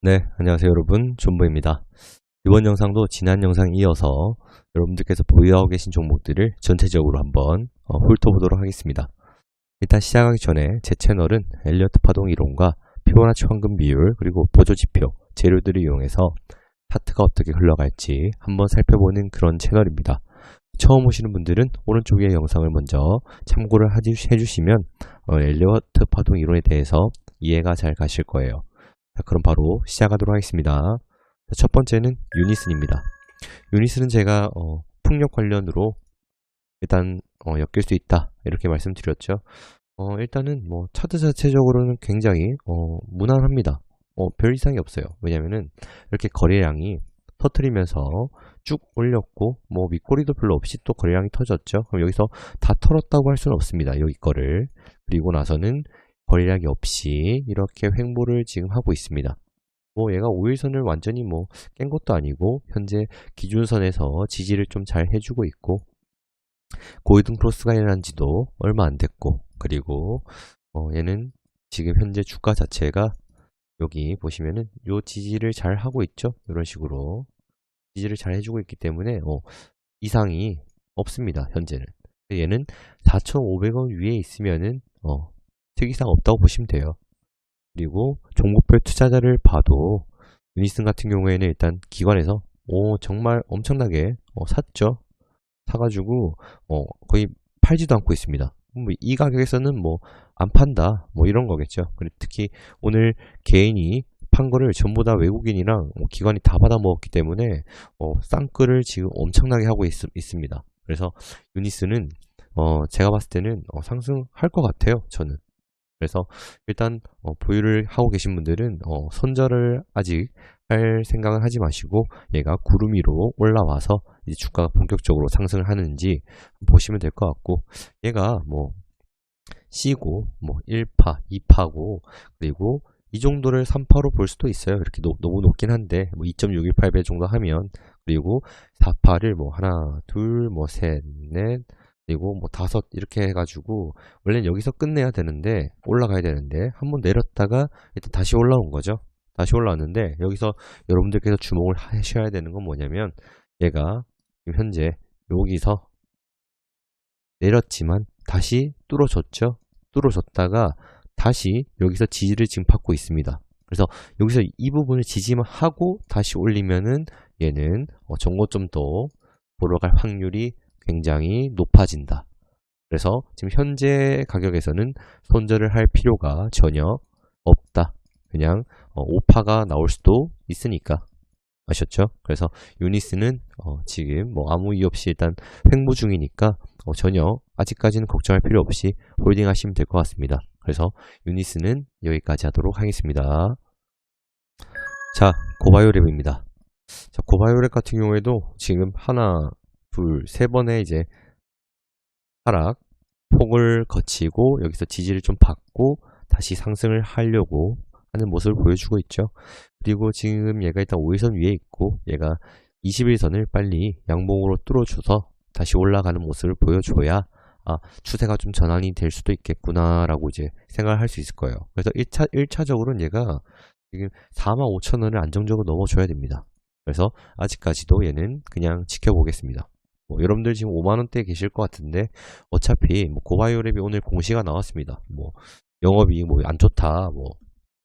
네, 안녕하세요 여러분. 존보입니다. 이번 영상도 지난 영상 이어서 여러분들께서 보유하고 계신 종목들을 전체적으로 한번 어, 훑어보도록 하겠습니다. 일단 시작하기 전에 제 채널은 엘리어트 파동 이론과 피보나치 황금 비율 그리고 보조지표, 재료들을 이용해서 차트가 어떻게 흘러갈지 한번 살펴보는 그런 채널입니다. 처음 오시는 분들은 오른쪽에 영상을 먼저 참고를 해주시면 어, 엘리어트 파동 이론에 대해서 이해가 잘 가실 거예요. 자, 그럼 바로 시작하도록 하겠습니다. 자, 첫 번째는 유니슨입니다. 유니슨은 제가 어, 풍력 관련으로 일단 어, 엮일 수 있다 이렇게 말씀드렸죠. 어, 일단은 뭐 차트 자체적으로는 굉장히 어, 무난합니다. 어, 별 이상이 없어요. 왜냐면은 이렇게 거래량이 터트리면서 쭉 올렸고 뭐 밑꼬리도 별로 없이 또 거래량이 터졌죠. 그럼 여기서 다 털었다고 할 수는 없습니다. 여기 거를 그리고 나서는 거래량이 없이 이렇게 횡보를 지금 하고 있습니다. 뭐 얘가 5일선을 완전히 뭐 깬 것도 아니고 현재 기준선에서 지지를 좀 잘 해주고 있고 고이등 크로스가 일어난 지도 얼마 안 됐고 그리고 어 얘는 지금 현재 주가 자체가 여기 보시면은 요 지지를 잘 하고 있죠 이런 식으로 지지를 잘 해주고 있기 때문에 어 이상이 없습니다 현재는 얘는 4,500원 위에 있으면은 어 특이사항 없다고 보시면 돼요. 그리고 종목별 투자자를 봐도 유니슨 같은 경우에는 일단 기관에서 오 정말 엄청나게 어, 샀죠. 사가지고 어, 거의 팔지도 않고 있습니다. 뭐 이 가격에서는 뭐 안 판다 뭐 이런 거겠죠. 그리고 특히 오늘 개인이 판 거를 전부 다 외국인이랑 어, 기관이 다 받아 먹었기 때문에 어, 쌍끌을 지금 엄청나게 하고 있, 있습니다. 그래서 유니스는 어, 제가 봤을 때는 어, 상승할 것 같아요. 저는. 그래서 일단 어, 보유를 하고 계신 분들은 어, 손절을 아직 할 생각은 하지 마시고 얘가 구름 위로 올라와서 이제 주가가 본격적으로 상승을 하는지 보시면 될 것 같고 얘가 뭐 C고 뭐 1파, 2파고 그리고 이 정도를 3파로 볼 수도 있어요. 이렇게 노- 너무 높긴 한데 뭐 2.618배 정도 하면 그리고 4파를 뭐 하나, 둘, 뭐 셋, 넷 그리고 뭐 다섯 이렇게 해가지고 원래는 여기서 끝내야 되는데 올라가야 되는데 한 번 내렸다가 일단 다시 올라온 거죠. 다시 올라왔는데 여기서 여러분들께서 주목을 하셔야 되는 건 뭐냐면 얘가 현재 여기서 내렸지만 다시 뚫어졌죠. 뚫어졌다가 다시 여기서 지지를 지금 받고 있습니다. 그래서 여기서 이 부분을 지지만 하고 다시 올리면은 얘는 어, 정고점도 보러 갈 확률이 굉장히 높아진다. 그래서 지금 현재 가격에서는 손절을 할 필요가 전혀 없다. 그냥 어, 오파가 나올 수도 있으니까 아셨죠? 그래서 유니스는 어, 지금 뭐 아무 이유 없이 일단 횡보 중이니까 어, 전혀 아직까지는 걱정할 필요 없이 홀딩 하시면 될 것 같습니다. 그래서 유니스는 여기까지 하도록 하겠습니다. 자, 고바이오랩입니다. 자, 고바이오랩 같은 경우에도 지금 하나, 둘, 세 번의 이제 하락, 폭을 거치고 여기서 지지를 좀 받고 다시 상승을 하려고 하는 모습을 보여주고 있죠. 그리고 지금 얘가 일단 5일선 위에 있고 얘가 21선을 빨리 양봉으로 뚫어줘서 다시 올라가는 모습을 보여줘야 아, 추세가 좀 전환이 될 수도 있겠구나 라고 이제 생각을 할 수 있을 거예요. 그래서 1차, 1차적으로는 얘가 지금 45,000원을 안정적으로 넘어줘야 됩니다. 그래서 아직까지도 얘는 그냥 지켜보겠습니다. 뭐 여러분들 지금 5만원대에 계실 것 같은데 어차피 뭐 고바이오랩이 오늘 공시가 나왔습니다. 뭐 영업이 뭐 안 좋다 뭐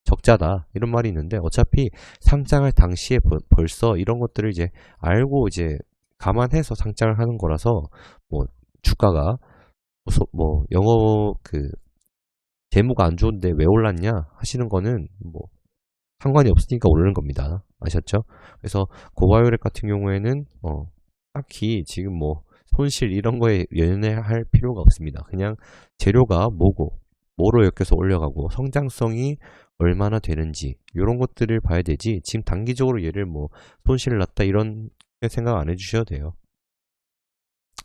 적자다 이런 말이 있는데 어차피 상장할 당시에 벌- 벌써 이런 것들을 이제 알고 이제 감안해서 상장을 하는 거라서 뭐 주가가 뭐 소- 뭐 영업 그 재무가 안 좋은데 왜 올랐냐 하시는 거는 뭐 상관이 없으니까 오르는 겁니다. 아셨죠? 그래서 고바이오랩 같은 경우에는 어 딱히 지금 뭐 손실 이런 거에 연연할 필요가 없습니다. 그냥 재료가 뭐고 뭐로 엮여서 올려가고 성장성이 얼마나 되는지 이런 것들을 봐야 되지 지금 단기적으로 얘를 뭐 손실을 났다 이런 생각 안 해주셔도 돼요.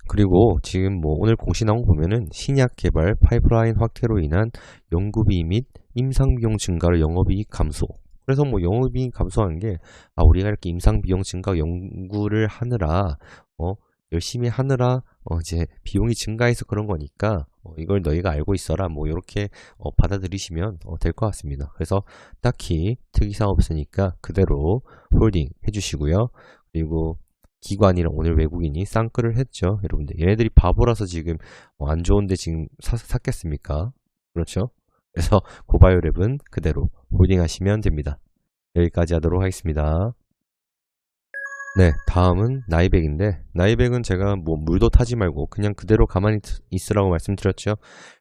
그리고 지금 뭐 오늘 공시 나온 거 보면은 신약 개발 파이프라인 확대로 인한 연구비 및 임상 비용 증가로 영업이익 감소. 그래서 뭐 영업이익 감소한 게 아 우리가 이렇게 임상 비용 증가 연구를 하느라 어 열심히 하느라 어 이제 비용이 증가해서 그런 거니까 어, 이걸 너희가 알고 있어라 뭐 이렇게 어, 받아들이시면 될것 같습니다. 그래서 딱히 특이사항 없으니까 그대로 홀딩 해주시고요. 그리고 기관이랑 오늘 외국인이 쌍끌을 했죠. 여러분들 얘네들이 바보라서 지금 어, 안 좋은데 지금 사, 샀겠습니까? 그렇죠? 그래서 고바이오랩은 그대로 홀딩 하시면 됩니다. 여기까지 하도록 하겠습니다. 네, 다음은 나이백인데 나이백은 제가 뭐 물도 타지 말고 그냥 그대로 가만히 있으라고 말씀드렸죠.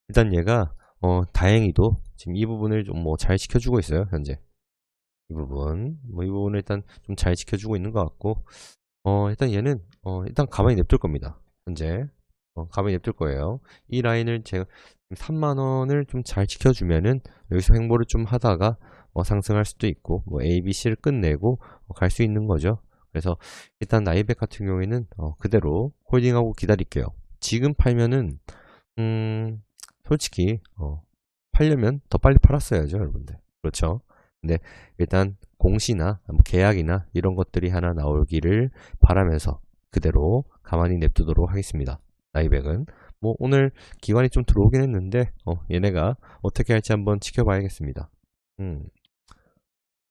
일단 얘가 어, 다행히도 지금 이 부분을 좀 뭐 잘 지켜주고 있어요. 현재 이 부분 뭐 이 부분을 일단 좀 잘 지켜주고 있는 것 같고 어, 일단 얘는 어, 일단 가만히 냅둘 겁니다. 현재 어, 가만히 냅둘 거예요. 이 라인을 제가 3만원을 좀 잘 지켜주면은 여기서 횡보를 좀 하다가 어, 상승할 수도 있고 뭐 A, B, C를 끝내고 어, 갈수 있는 거죠. 그래서 일단 나이백 같은 경우에는 어, 그대로 홀딩하고 기다릴게요. 지금 팔면은 음, 솔직히 어, 팔려면 더 빨리 팔았어야죠, 여러분들. 그렇죠? 근데 일단 공시나 뭐 계약이나 이런 것들이 하나 나오기를 바라면서 그대로 가만히 냅두도록 하겠습니다. 나이백은 뭐 오늘 기관이 좀 들어오긴 했는데 어, 얘네가 어떻게 할지 한번 지켜봐야겠습니다. 음.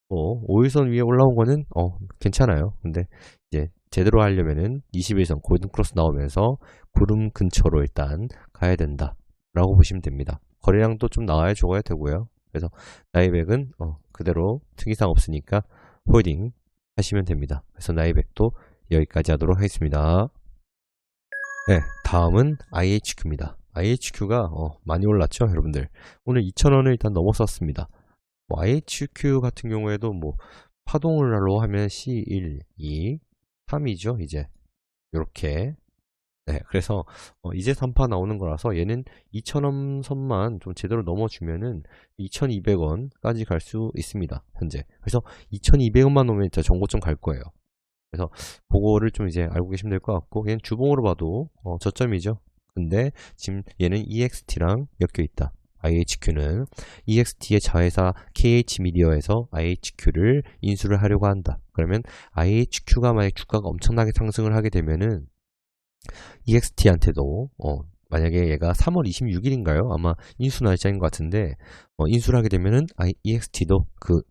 뭐 5일선 위에 올라온 거는 어 괜찮아요. 근데 이제 제대로 하려면은 21선 골든 크로스 나오면서 구름 근처로 일단 가야 된다. 라고 보시면 됩니다. 거래량도 좀 나와야 죽어야 되고요. 그래서 나이백은 어, 그대로 특이사항 없으니까 홀딩 하시면 됩니다. 그래서 나이백도 여기까지 하도록 하겠습니다. 네, 다음은 IHQ입니다. IHQ가 어, 많이 올랐죠, 여러분들. 오늘 2,000원을 일단 넘어섰습니다. 뭐 IHQ 같은 경우에도 뭐 파동을로 하면 C1, 2, 3이죠, 이제. 이렇게 네, 그래서 어, 이제 3파 나오는 거라서 얘는 2,000원 선만 좀 제대로 넘어주면은 2,200원까지 갈 수 있습니다. 현재. 그래서 2,200원만 오면 진짜 정고점 갈 거예요. 그래서 그거를 좀 이제 알고 계시면 될 것 같고 얘는 주봉으로 봐도 어, 저점이죠. 근데 지금 얘는 EXT랑 엮여 있다. IHQ는 EXT의 자회사 KH미디어에서 IHQ를 인수를 하려고 한다. 그러면 IHQ가 만약 주가가 엄청나게 상승을 하게 되면은 EXT한테도 어, 만약에 얘가 3월 26일인가요? 아마 인수 날짜인 것 같은데 어, 인수를 하게 되면은 EXT도 그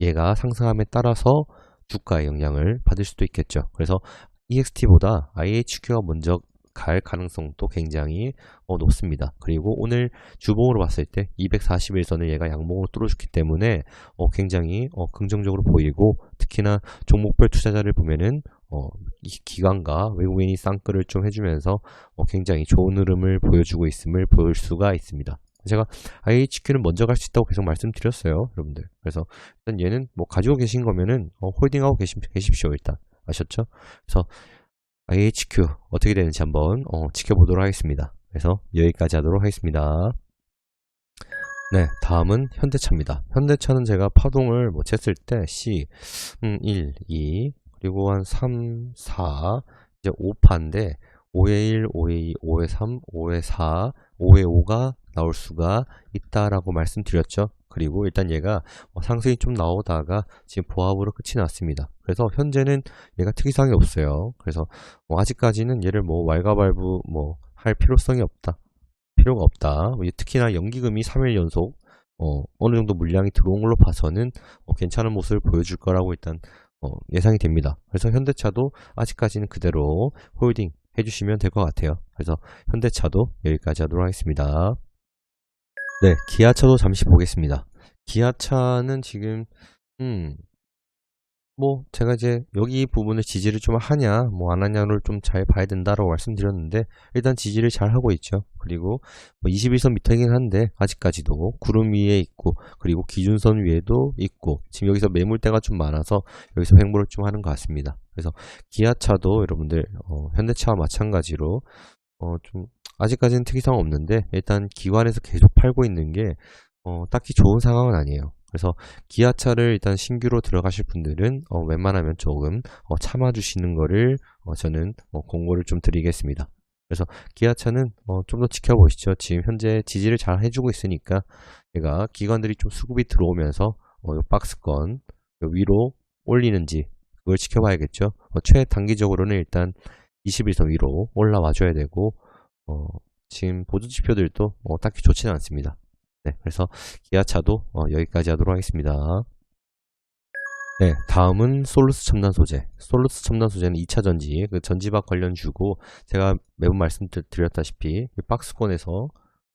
얘가 상승함에 따라서 주가의 영향을 받을 수도 있겠죠. 그래서 EXT보다 IHQ가 먼저 갈 가능성도 굉장히 어, 높습니다. 그리고 오늘 주봉으로 봤을 때 241선을 얘가 양봉으로 뚫어줬기 때문에 어, 굉장히 어, 긍정적으로 보이고 특히나 종목별 투자자를 보면은 어, 이 기관과 외국인이 쌍끌을 좀 해주면서 어, 굉장히 좋은 흐름을 보여주고 있음을 볼 수가 있습니다. 제가 IHQ는 먼저 갈 수 있다고 계속 말씀드렸어요, 여러분들. 그래서 일단 얘는 뭐 가지고 계신 거면은 어, 홀딩하고 계시, 계십시오, 일단 아셨죠? 그래서 IHQ 어떻게 되는지 한번 어, 지켜보도록 하겠습니다. 그래서 여기까지 하도록 하겠습니다. 네, 다음은 현대차입니다. 현대차는 제가 파동을 뭐 쟀을 때 C, 음, 1, 2, 그리고 한 3, 4, 이제 5파인데 5에 1, 5에 2, 5에 3, 5에 4, 5에 5가 나올 수가 있다라고 말씀드렸죠. 그리고 일단 얘가 어, 상승이 좀 나오다가 지금 보합으로 끝이 났습니다. 그래서 현재는 얘가 특이사항이 없어요. 그래서 뭐 아직까지는 얘를 뭐 왈가발부 뭐 할 필요성이 없다. 필요가 없다. 뭐 특히나 연기금이 3일 연속 어, 어느 정도 물량이 들어온 걸로 봐서는 어, 괜찮은 모습을 보여줄 거라고 일단 어, 예상이 됩니다. 그래서 현대차도 아직까지는 그대로 홀딩 해주시면 될 것 같아요. 그래서 현대차도 여기까지 하도록 하겠습니다. 네, 기아차도 잠시 보겠습니다. 기아차는 지금 음, 뭐 제가 이제 여기 부분을 지지를 좀 하냐 뭐 안 하냐를 좀 잘 봐야 된다라고 말씀드렸는데 일단 지지를 잘 하고 있죠. 그리고 뭐 21선 미터이긴 한데 아직까지도 구름 위에 있고 그리고 기준선 위에도 있고 지금 여기서 매물대가 좀 많아서 여기서 횡보를 좀 하는 것 같습니다. 그래서 기아차도 여러분들 어, 현대차와 마찬가지로 어, 좀 아직까지는 특이사항 없는데 일단 기관에서 계속 팔고 있는 게 어, 딱히 좋은 상황은 아니에요 그래서 기아차를 일단 신규로 들어가실 분들은 어, 웬만하면 조금 어, 참아주시는 거를 어, 저는 어, 공고를 좀 드리겠습니다. 그래서 기아차는 어, 좀 더 지켜보시죠. 지금 현재 지지를 잘 해주고 있으니까 얘가 기관들이 좀 수급이 들어오면서 어, 박스권 위로 올리는지 그걸 지켜봐야겠죠. 어, 최단기적으로는 일단 21선 위로 올라와 줘야 되고 어, 지금 보조 지표들도 어, 딱히 좋지는 않습니다. 네, 그래서 기아차도 어, 여기까지 하도록 하겠습니다. 네, 다음은 솔루스 첨단 소재. 솔루스 첨단 소재는 2차 전지, 그 전지박 관련 주고 제가 매번 말씀드렸다시피 박스권에서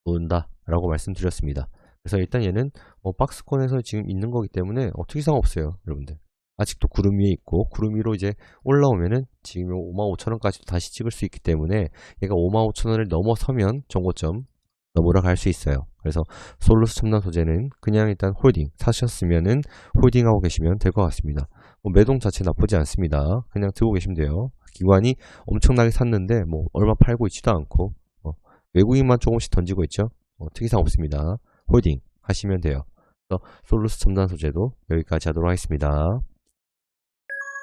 놓는다라고 말씀드렸습니다. 그래서 일단 얘는 어, 박스권에서 지금 있는 거기 때문에 어, 특이사항 없어요, 여러분들. 아직도 구름 위에 있고 구름 위로 이제 올라오면은 지금 55,000원까지 다시 찍을 수 있기 때문에 얘가 55,000원을 넘어서면 정고점 넘으러 갈 수 있어요. 그래서 솔루스 첨단 소재는 그냥 일단 홀딩 사셨으면은 홀딩하고 계시면 될 것 같습니다. 뭐 매동 자체 나쁘지 않습니다. 그냥 들고 계시면 돼요. 기관이 엄청나게 샀는데 뭐 얼마 팔고 있지도 않고 어, 외국인만 조금씩 던지고 있죠. 어, 특이사항 없습니다. 홀딩 하시면 돼요. 그래서 솔루스 첨단 소재도 여기까지 하도록 하겠습니다.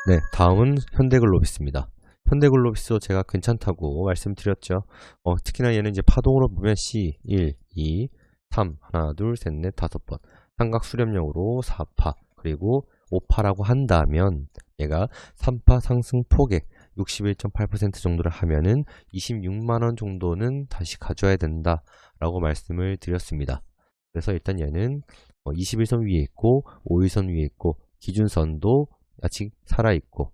네, 다음은 현대글로비스입니다. 현대글로비스도 제가 괜찮다고 말씀드렸죠. 어, 특히나 얘는 이제 파동으로 보면 C, 1, 2, 3, 하나, 둘, 셋, 넷, 다섯 번. 삼각 수렴력으로 4파, 그리고 5파라고 한다면 얘가 3파 상승 폭액 61.8% 정도를 하면은 26만원 정도는 다시 가져야 된다 라고 말씀을 드렸습니다. 그래서 일단 얘는 21선 위에 있고 5일선 위에 있고 기준선도 아직 살아있고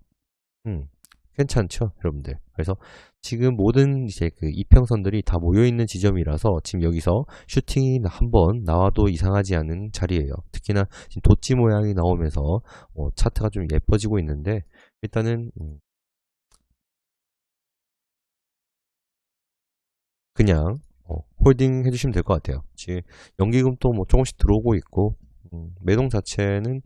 음, 괜찮죠 여러분들 그래서 지금 모든 이제 그 이평선들이 다 모여있는 지점이라서 지금 여기서 슈팅이 한 번 나와도 이상하지 않은 자리예요 특히나 지금 도치 모양이 나오면서 어, 차트가 좀 예뻐지고 있는데 일단은 음, 그냥 어, 홀딩 해주시면 될 것 같아요 지금 연기금도 뭐 조금씩 들어오고 있고 음, 매동 자체는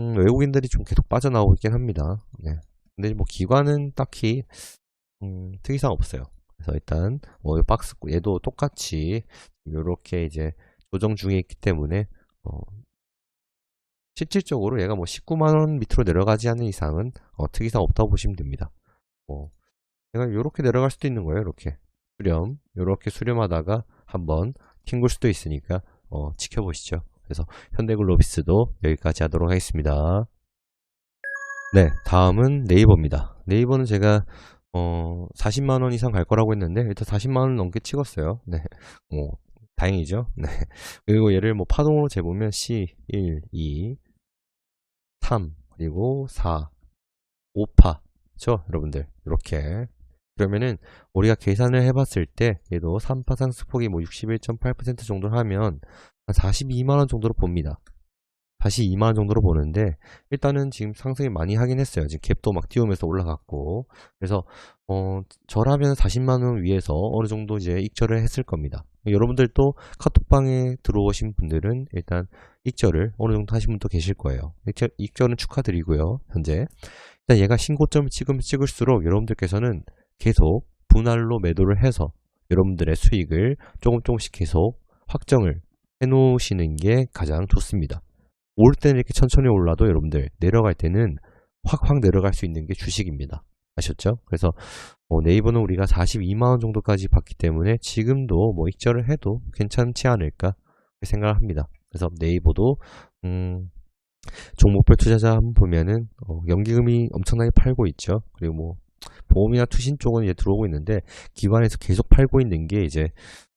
음, 외국인들이 좀 계속 빠져나오고 있긴 합니다. 네. 근데 뭐 기관은 딱히 음, 특이사항 없어요. 그래서 일단 뭐 박스 얘도 똑같이 이렇게 이제 조정 중에 있기 때문에 어, 실질적으로 얘가 뭐 19만 원 밑으로 내려가지 않는 이상은 어, 특이사항 없다고 보시면 됩니다. 뭐 얘가 이렇게 내려갈 수도 있는 거예요. 이렇게 수렴 이렇게 수렴하다가 한번 튕길 수도 있으니까 어, 지켜보시죠. 그래서 현대글로비스도 여기까지 하도록 하겠습니다. 네, 다음은 네이버입니다. 네이버는 제가 어, 40만 원 이상 갈 거라고 했는데 일단 40만 원 넘게 찍었어요. 네, 뭐 다행이죠. 네. 그리고 얘를 뭐 파동으로 재보면 C 1, 2, 3 그리고 4, 5파 죠 여러분들 이렇게 그러면은 우리가 계산을 해 봤을 때 얘도 3파 상승폭이 뭐 61.8% 정도 하면 한 42만 원 정도로 봅니다. 다시 2만원 정도로 보는데 일단은 지금 상승이 많이 하긴 했어요. 지금 갭도 막 띄우면서 올라갔고 그래서 어, 저라면 40만원 위에서 어느 정도 이제 익절을 했을 겁니다. 여러분들도 카톡방에 들어오신 분들은 일단 익절을 어느 정도 하신 분도 계실 거예요. 익절, 익절은 축하드리고요. 현재 일단 얘가 신고점을 찍으면 찍을수록 여러분들께서는 계속 분할로 매도를 해서 여러분들의 수익을 조금 조금씩 계속 확정을 해 놓으시는 게 가장 좋습니다. 올 때는 이렇게 천천히 올라도 여러분들 내려갈 때는 확확 내려갈 수 있는 게 주식입니다. 아셨죠? 그래서 어, 네이버는 우리가 42만원 정도까지 봤기 때문에 지금도 뭐 익절을 해도 괜찮지 않을까 생각을 합니다. 그래서 네이버도 음, 종목별 투자자 한번 보면은 어, 연기금이 엄청나게 팔고 있죠. 그리고 뭐 보험이나 투신 쪽은 이제 들어오고 있는데 기관에서 계속 팔고 있는 게 이제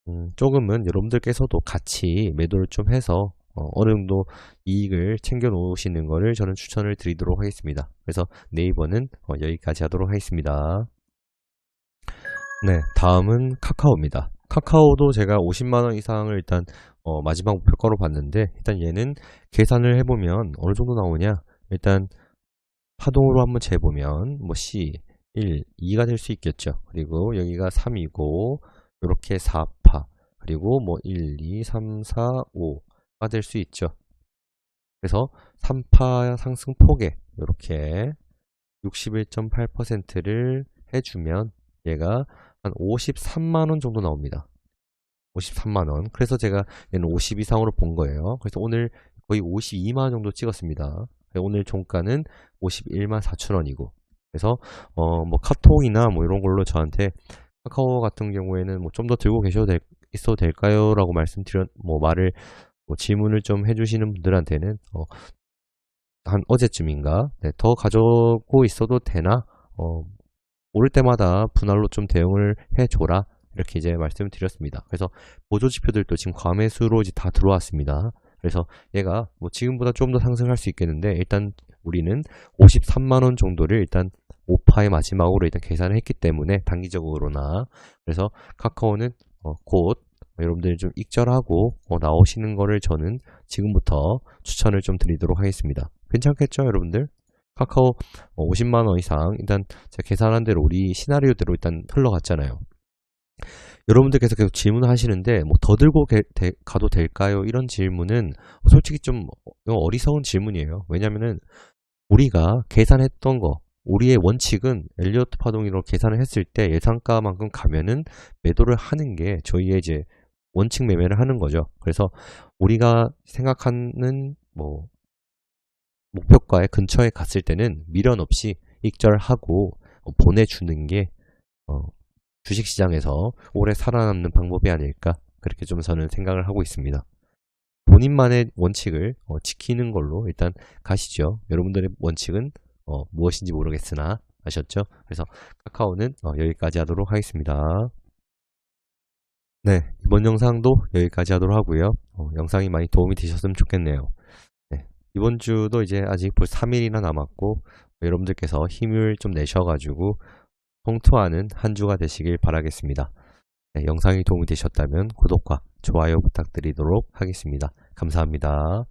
음, 조금은 여러분들께서도 같이 매도를 좀 해서 어, 느 정도 이익을 챙겨 놓으시는 것을 저는 추천을 드리도록 하겠습니다. 그래서 네이버는 어, 여기까지 하도록 하겠습니다. 네, 다음은 카카오입니다. 카카오도 제가 50만원 이상을 일단 어, 마지막 목표가로 봤는데 일단 얘는 계산을 해보면 어느 정도 나오냐 일단 파동으로 한번 재보면 뭐 C 1, 2가 될 수 있겠죠. 그리고 여기가 3이고 이렇게 4파 그리고 뭐 1, 2, 3, 4, 5가 될 수 있죠. 그래서 3파 상승 폭에 이렇게 61.8%를 해주면 얘가 한 53만원 정도 나옵니다. 53만원. 그래서 제가 얘는 50 이상으로 본 거예요. 그래서 오늘 거의 52만원 정도 찍었습니다. 오늘 종가는 51만 4천원이고 그래서 어 뭐 카톡이나 뭐 이런 걸로 저한테 카카오 같은 경우에는 뭐 좀 더 들고 계셔도 될, 있어도 될까요? 라고 말씀드렸, 뭐 말을, 뭐 질문을 좀 해주시는 분들한테는, 어, 한 어제쯤인가, 네, 더 가져고 있어도 되나, 어, 오를 때마다 분할로 좀 대응을 해줘라. 이렇게 이제 말씀을 드렸습니다. 그래서 보조 지표들도 지금 과매수로 이제 다 들어왔습니다. 그래서 얘가 뭐 지금보다 좀 더 상승할 수 있겠는데 일단 우리는 53만 원 정도를 일단 5파의 마지막으로 일단 계산을 했기 때문에 단기적으로나 그래서 카카오는 어, 곧 여러분들이 좀 익절하고 어, 나오시는 거를 저는 지금부터 추천을 좀 드리도록 하겠습니다. 괜찮겠죠, 여러분들? 카카오 50만 원 이상 일단 제가 계산한 대로 우리 시나리오대로 일단 흘러갔잖아요. 여러분들께서 계속 질문하시는데 뭐 더 들고 게- 되- 가도 될까요? 이런 질문은 솔직히 좀 어- 어리석은 질문이에요. 왜냐면은 우리가 계산했던 거 우리의 원칙은 엘리어트 파동으로 계산을 했을 때 예상가만큼 가면은 매도를 하는 게 저희의 이제 원칙 매매를 하는 거죠. 그래서 우리가 생각하는 뭐 목표가의 근처에 갔을 때는 미련 없이 익절하고 어, 보내주는 게 어, 주식시장에서 오래 살아남는 방법이 아닐까 그렇게 좀 저는 생각을 하고 있습니다. 본인만의 원칙을 어, 지키는 걸로 일단 가시죠. 여러분들의 원칙은 어, 무엇인지 모르겠으나 아셨죠? 그래서 카카오는 어, 여기까지 하도록 하겠습니다. 네, 이번 영상도 여기까지 하도록 하고요. 어, 영상이 많이 도움이 되셨으면 좋겠네요. 네, 이번 주도 이제 아직 벌써 3일이나 남았고 여러분들께서 힘을 좀 내셔가지고 통투하는 한 주가 되시길 바라겠습니다. 네, 영상이 도움이 되셨다면 구독과 좋아요 부탁드리도록 하겠습니다. 감사합니다.